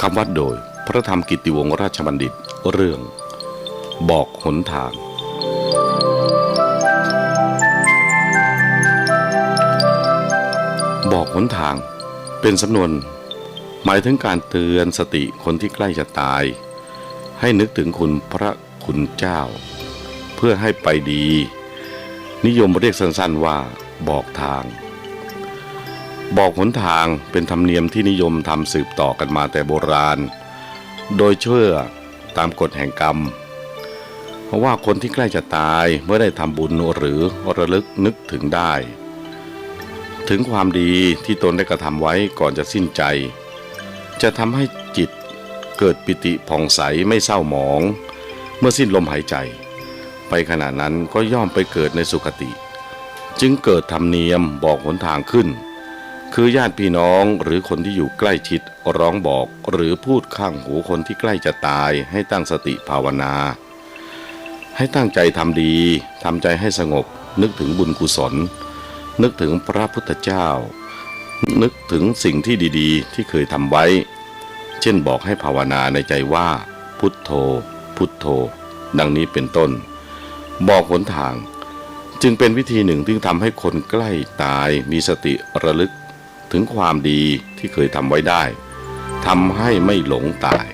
คำวัดโดย พระธรรมกิตติวงศ์ราชบัณฑิต เรื่อง บอกหนทาง บอกหนทาง เป็นสำนวน หมายถึงการเตือนสติคนที่ใกล้จะตาย ให้นึกถึงคุณพระคุณเจ้า เพื่อให้ไปดี นิยมเรียกสั้นๆว่าบอกทาง บอกหนทางเป็นธรรมเนียมที่นิยมทำสืบต่อกันมาแต่โบราณ โดยเชื่อตามกฎแห่งกรรม เพราะว่าคนที่ใกล้จะตายเมื่อได้ทำบุญหรือระลึกนึกถึงได้ ถึงความดีที่ตนได้กระทำไว้ก่อนจะสิ้นใจ จะทำให้จิตเกิดปิติผ่องใสไม่เศร้าหมอง เมื่อสิ้นลมหายใจ ไปขณะนั้นก็ย่อมไปเกิดในสุคติ จึงเกิดธรรมเนียมบอกหนทางขึ้น คือญาติพี่น้องหรือคนที่อยู่ใกล้ชิดร้องบอกหรือพูดข้างหูคนที่ใกล้จะตายให้ตั้งสติภาวนา ให้ตั้งใจทำดีทำใจให้สงบ นึกถึงบุญกุศล นึกถึงพระพุทธเจ้า นึกถึงสิ่งที่ดีๆ ที่เคยทำไว้ เช่นบอกให้ภาวนาในใจว่า พุทโธ พุทโธ ดังนี้เป็นต้น บอกหนทาง จึงเป็นวิธีหนึ่งที่ทำให้คนใกล้ตายมีสติระลึก ถึงความดีที่เคยทำไว้ได้ทำให้ไม่หลงตาย